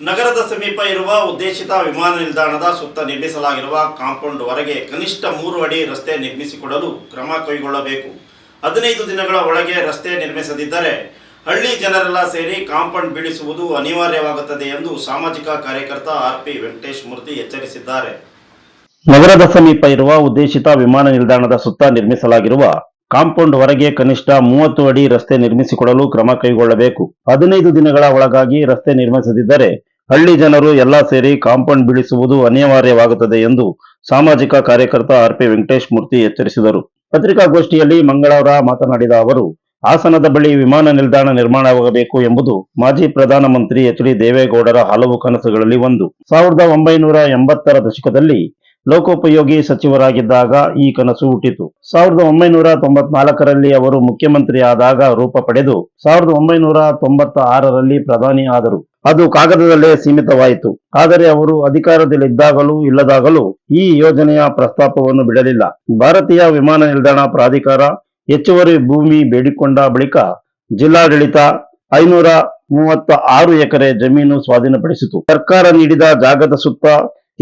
ನಗರದ ಸಮೀಪ ಇರುವ ಉದ್ದೇಶಿತ ವಿಮಾನ ನಿಲ್ದಾಣದ ಸುತ್ತ ನಿರ್ಮಿಸಲಾಗಿರುವ ಕಾಂಪೌಂಡ್ ಹೊರಗೆ ಕನಿಷ್ಠ ಮೂರು ಅಡಿ ರಸ್ತೆ ನಿರ್ಮಿಸಿಕೊಡಲು ಕ್ರಮ ಕೈಗೊಳ್ಳಬೇಕು. ಹದಿನೈದು ದಿನಗಳ ಒಳಗೆ ರಸ್ತೆ ನಿರ್ಮಿಸದಿದ್ದರೆ ಹಳ್ಳಿ ಜನರೆಲ್ಲ ಸೇರಿ ಕಾಂಪೌಂಡ್ ಬೀಳಿಸುವುದು ಅನಿವಾರ್ಯವಾಗುತ್ತದೆ ಎಂದು ಸಾಮಾಜಿಕ ಕಾರ್ಯಕರ್ತ ಆರ್ ಪಿ ವೆಂಕಟೇಶ್ ಮೂರ್ತಿ ಎಚ್ಚರಿಸಿದ್ದಾರೆ. ನಗರದ ಸಮೀಪ ಇರುವ ಉದ್ದೇಶಿತ ವಿಮಾನ ನಿಲ್ದಾಣದ ಸುತ್ತ ನಿರ್ಮಿಸಲಾಗಿರುವ ಕಾಂಪೌಂಡ್ ಹೊರಗೆ ಕನಿಷ್ಠ ಮೂವತ್ತು ಅಡಿ ರಸ್ತೆ ನಿರ್ಮಿಸಿಕೊಡಲು ಕ್ರಮ ಕೈಗೊಳ್ಳಬೇಕು. ಹದಿನೈದು ದಿನಗಳ ಒಳಗಾಗಿ ರಸ್ತೆ ನಿರ್ಮಿಸದಿದ್ದರೆ ಹಳ್ಳಿ ಜನರು ಎಲ್ಲ ಸೇರಿ ಕಾಂಪೌಂಡ್ ಬೀಳಿಸುವುದು ಅನಿವಾರ್ಯವಾಗುತ್ತದೆ ಎಂದು ಸಾಮಾಜಿಕ ಕಾರ್ಯಕರ್ತ ಆರ್ ಪಿ ವೆಂಕಟೇಶ್ ಮೂರ್ತಿ ಎಚ್ಚರಿಸಿದರು. ಪತ್ರಿಕಾಗೋಷ್ಠಿಯಲ್ಲಿ ಮಂಗಳವಾರ ಮಾತನಾಡಿದ ಅವರು, ಹಾಸನದ ಬಳಿ ವಿಮಾನ ನಿಲ್ದಾಣ ನಿರ್ಮಾಣವಾಗಬೇಕು ಎಂಬುದು ಮಾಜಿ ಪ್ರಧಾನಮಂತ್ರಿ ಎಚ್ ಡಿ ದೇವೇಗೌಡರ ಹಲವು ಕನಸುಗಳಲ್ಲಿ ಒಂದು. ಸಾವಿರದ ಒಂಬೈನೂರ ಎಂಬತ್ತರ ದಶಕದಲ್ಲಿ ಲೋಕೋಪಯೋಗಿ ಸಚಿವರಾಗಿದ್ದಾಗ ಈ ಕನಸು ಹುಟ್ಟಿತು. ಸಾವಿರದ ಒಂಬೈನೂರ ತೊಂಬತ್ನಾಲ್ಕರಲ್ಲಿ ಅವರು ಮುಖ್ಯಮಂತ್ರಿ ಆದಾಗ ರೂಪ ಪಡೆದು ಸಾವಿರದ ಒಂಬೈನೂರ ತೊಂಬತ್ತ ಆರರಲ್ಲಿ ಪ್ರಧಾನಿ ಆದರು. ಅದು ಕಾಗದದಲ್ಲೇ ಸೀಮಿತವಾಯಿತು. ಆದರೆ ಅವರು ಅಧಿಕಾರದಲ್ಲಿದ್ದಾಗಲೂ ಇಲ್ಲದಾಗಲೂ ಈ ಯೋಜನೆಯ ಪ್ರಸ್ತಾಪವನ್ನು ಬಿಡಲಿಲ್ಲ. ಭಾರತೀಯ ವಿಮಾನ ನಿಲ್ದಾಣ ಪ್ರಾಧಿಕಾರ ಹೆಚ್ಚುವರಿ ಭೂಮಿ ಬೇಡಿಕೊಂಡ ಬಳಿಕ ಜಿಲ್ಲಾಡಳಿತ ಐನೂರ ಮೂವತ್ತ ಆರು ಎಕರೆ ಜಮೀನು ಸ್ವಾಧೀನಪಡಿಸಿತು. ಸರ್ಕಾರ ನೀಡಿದ ಜಾಗದ ಸುತ್ತ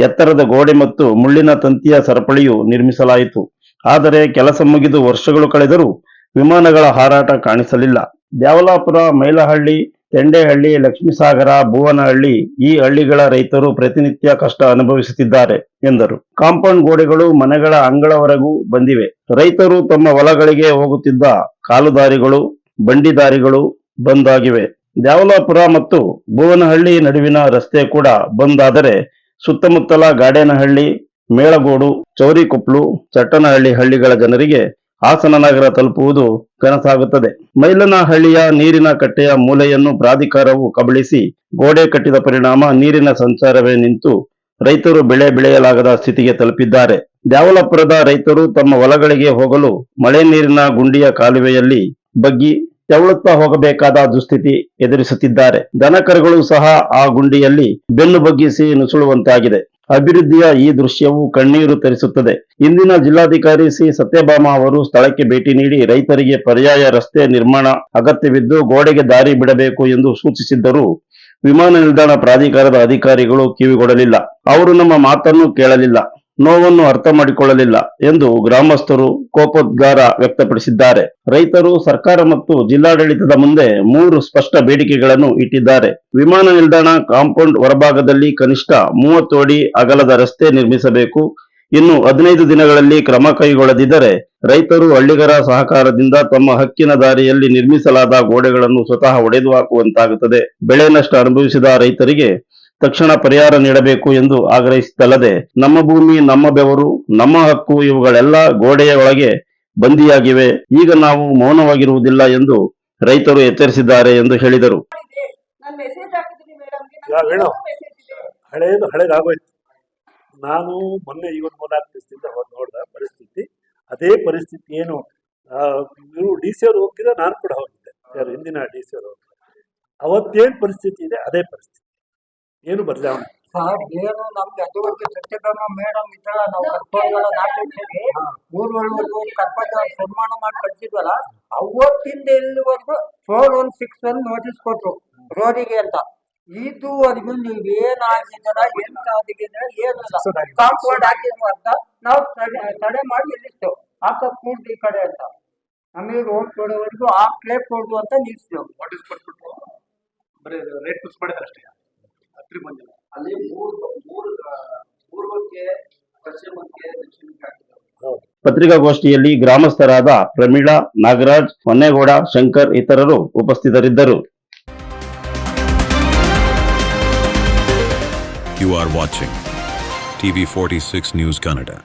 ಎತ್ತರದ ಗೋಡೆ ಮತ್ತು ಮುಳ್ಳಿನ ತಂತಿಯ ಸರಪಳಿಯು ನಿರ್ಮಿಸಲಾಯಿತು. ಆದರೆ ಕೆಲಸ ಮುಗಿದು ವರ್ಷಗಳು ಕಳೆದರೂ ವಿಮಾನಗಳ ಹಾರಾಟ ಕಾಣಿಸಲಿಲ್ಲ. ದ್ಯಾವಲಾಪುರ, ಮೈಲಹಳ್ಳಿ, ತೆಂಡೆಹಳ್ಳಿ, ಲಕ್ಷ್ಮೀಸಾಗರ, ಭುವನಹಳ್ಳಿ ಈ ಹಳ್ಳಿಗಳ ರೈತರು ಪ್ರತಿನಿತ್ಯ ಕಷ್ಟ ಅನುಭವಿಸುತ್ತಿದ್ದಾರೆ ಎಂದರು. ಕಾಂಪೌಂಡ್ ಗೋಡೆಗಳು ಮನೆಗಳ ಅಂಗಳವರೆಗೂ ಬಂದಿವೆ. ರೈತರು ತಮ್ಮ ಹೊಲಗಳಿಗೆ ಹೋಗುತ್ತಿದ್ದ ಕಾಲುದಾರಿಗಳು, ಬಂಡಿದಾರಿಗಳು ಬಂದ್ ಆಗಿವೆ. ದ್ಯಾವಲಾಪುರ ಮತ್ತು ಭುವನಹಳ್ಳಿ ನಡುವಿನ ರಸ್ತೆ ಕೂಡ ಬಂದ್ ಆದರೆ ಸುತ್ತಮುತ್ತಲ ಗಾಡೇನಹಳ್ಳಿ, ಮೇಳಗೋಡು, ಚೌರಿಕೊಪ್ಲು, ಚಟ್ಟನಹಳ್ಳಿ ಹಳ್ಳಿಗಳ ಜನರಿಗೆ ಹಾಸನ ನಗರ ತಲುಪುವುದು ಕನಸಾಗುತ್ತದೆ. ಮೈಲನಹಳ್ಳಿಯ ನೀರಿನ ಕಟ್ಟೆಯ ಮೂಲೆಯನ್ನು ಪ್ರಾಧಿಕಾರವು ಕಬಳಿಸಿ ಗೋಡೆ ಕಟ್ಟಿದ ಪರಿಣಾಮ ನೀರಿನ ಸಂಚಾರವೇ ನಿಂತು ರೈತರು ಬೆಳೆ ಬೆಳೆಯಲಾಗದ ಸ್ಥಿತಿಗೆ ತಲುಪಿದ್ದಾರೆ. ದ್ಯಾವಲಪುರದ ರೈತರು ತಮ್ಮ ಹೊಲಗಳಿಗೆ ಹೋಗಲು ಮಳೆ ನೀರಿನ ಗುಂಡಿಯ ಕಾಲುವೆಯಲ್ಲಿ ಬಗ್ಗಿ ತೆವಳುತ್ತಾ ಹೋಗಬೇಕಾದ ದುಸ್ಥಿತಿ ಎದುರಿಸುತ್ತಿದ್ದಾರೆ. ದನಕರುಗಳು ಸಹ ಆ ಗುಂಡಿಯಲ್ಲಿ ಬೆನ್ನು ಬಗ್ಗಿಸಿ ನುಸುಳುವಂತಾಗಿದೆ. ಅಭಿವೃದ್ಧಿಯ ಈ ದೃಶ್ಯವು ಕಣ್ಣೀರು ತರಿಸುತ್ತದೆ. ಇಂದಿನ ಜಿಲ್ಲಾಧಿಕಾರಿ ಸಿ. ಸತ್ಯಭಾಮ ಅವರು ಸ್ಥಳಕ್ಕೆ ಭೇಟಿ ನೀಡಿ ರೈತರಿಗೆ ಪರ್ಯಾಯ ರಸ್ತೆ ನಿರ್ಮಾಣ ಅಗತ್ಯವಿದ್ದು ಗೋಡೆಗೆ ದಾರಿ ಬಿಡಬೇಕು ಎಂದು ಸೂಚಿಸಿದ್ದರೂ ವಿಮಾನ ನಿಲ್ದಾಣ ಪ್ರಾಧಿಕಾರದ ಅಧಿಕಾರಿಗಳು ಕಿವಿಗೊಡಲಿಲ್ಲ. ಅವರು ನಮ್ಮ ಮಾತನ್ನು ಕೇಳಲಿಲ್ಲ. ನೋವನ್ನು ಅರ್ಥ ಮಾಡಿಕೊಳ್ಳಲಿಲ್ಲ ಎಂದು ಗ್ರಾಮಸ್ಥರು ಕೋಪೋದ್ಗಾರ ವ್ಯಕ್ತಪಡಿಸಿದ್ದಾರೆ. ರೈತರು ಸರ್ಕಾರ ಮತ್ತು ಜಿಲ್ಲಾಡಳಿತದ ಮುಂದೆ ಮೂರು ಸ್ಪಷ್ಟ ಬೇಡಿಕೆಗಳನ್ನು ಇಟ್ಟಿದ್ದಾರೆ. ವಿಮಾನ ನಿಲ್ದಾಣ ಕಾಂಪೌಂಡ್ ಹೊರಭಾಗದಲ್ಲಿ ಕನಿಷ್ಠ ಮೂವತ್ತು ಅಡಿ ಅಗಲದ ರಸ್ತೆ ನಿರ್ಮಿಸಬೇಕು. ಇನ್ನು ಹದಿನೈದು ದಿನಗಳಲ್ಲಿ ಕ್ರಮ ಕೈಗೊಳ್ಳದಿದ್ದರೆ ರೈತರು ಹಳ್ಳಿಗರ ಸಹಕಾರದಿಂದ ತಮ್ಮ ಹಕ್ಕಿನ ದಾರಿಯಲ್ಲಿ ನಿರ್ಮಿಸಲಾದ ಗೋಡೆಗಳನ್ನು ಸ್ವತಃ ಒಡೆದು ಹಾಕುವಂತಾಗುತ್ತದೆ. ಬೆಳೆ ನಷ್ಟ ಅನುಭವಿಸಿದ ರೈತರಿಗೆ ತಕ್ಷಣ ಪರಿಹಾರ ನೀಡಬೇಕು ಎಂದು ಆಗ್ರಹಿಸಿದ್ದಲ್ಲದೆ ನಮ್ಮ ಭೂಮಿ ನಮ್ಮ ಬೆವರು ನಮ್ಮ ಹಕ್ಕು ಇವುಗಳೆಲ್ಲ ಗೋಡೆಯ ಒಳಗೆ ಬಂದಿಯಾಗಿವೆ. ಈಗ ನಾವು ಮೌನವಾಗಿರುವುದಿಲ್ಲ ಎಂದು ರೈತರು ಎಚ್ಚರಿಸಿದ್ದಾರೆ ಎಂದು ಹೇಳಿದರು. ನಾನು ಮೆಸೇಜ್ ಹಾಕಿದ್ದೀನಿ ಮೇಡಮ್ಗೆ ಯಾ, ಮೆಸೇಜ್ ಇದೆ ಹಳೇದು ಹಳೇದಾಗೋಯ್ತು ನಾನು ಮೊನ್ನೆ ಮೂರ್ನಾಲ್ಕು ದಿವಸದಿಂದ ಹೋಗಿ ನೋಡಿದ ಪರಿಸ್ಥಿತಿ. ಅದೇ ಪರಿಸ್ಥಿತಿ ಏನು ನೀವು ಡಿ ಸಿ ಅವರು ಹೋಗಿದ್ರೆ ನಾನು ಕೂಡ ಹೋಗಿದ್ದೆ. ಯಾರು ಹಿಂದಿನ ಡಿ ಸಿ ಅವರು ಅವತ್ತೇನು ಪರಿಸ್ಥಿತಿ ಇದೆ ಅದೇ ಪರಿಸ್ಥಿತಿ. ಏನು ಬದಲಾವಣೆ ಸರ್ ಏನು ಸತ್ಯಭಾಮ ಮೇಡಮ್ ನಾವು ಸನ್ಮಾನ ಮಾಡಿ ಕಳ್ಸಿದ್ವಲ್ಲ ಅವತ್ತಿಂದ ಇಲ್ಲಿವರೆಗೂ ಫೋರ್ ಒನ್ ಸಿಕ್ಸ್ ನೋಟಿಸ್ ಕೊಟ್ರು ರೋಡಿಗೆ ಅಂತ. ಇದುವರೆಗೂ ನೀವೇನಾಗಿದ್ದೀರ ಎಂತ ಆಗಿದ್ದೀರ ಏನಿಲ್ಲ. ಕಾಂಪೌಂಡ್ ಹಾಕಿದ್ವು ಅಂತ ನಾವು ತಡೆ ತಡೆ ಮಾಡಿ ನಿಲ್ಲಿಸ್ತೇವೆ ಆಕ ಕೂಡ್ದು ಈ ಕಡೆ ಅಂತ. ನಮಗೆ ರೋಡ್ ಕೊಡೋವರೆಗೂ ಆ ಪ್ಲೇಟ್ ಕೊಡು ಅಂತ ನಿಲ್ಲಿಸ್ತೇವೆ ನೋಟಿಸ್ ಕೊಟ್ಬಿಟ್ಟು ಬರೀ ರೇಟ್ ಫಿಕ್ಸ್ ಮಾಡಿದ್ರೆ ಅಷ್ಟೇ ಬಂದಿಲ್ಲ. ಅಲ್ಲಿ ಮೂರು ಮೂರು ಪೂರ್ವಕ್ಕೆ ಪಶ್ಚಿಮಕ್ಕೆ ದಕ್ಷಿಣಕ್ಕೆ ಪತ್ರಿಕಾಗೋಷ್ಠಿಯಲ್ಲಿ ಗ್ರಾಮಸ್ಥರಾದ ಪ್ರಮೀಳಾ ನಾಗರಾಜ್ ಹೊನ್ನೇಗೌಡ ಶಂಕರ್ ಇತರರು ಉಪಸ್ಥಿತರಿದ್ದರು. You are watching TV46 News Kannada.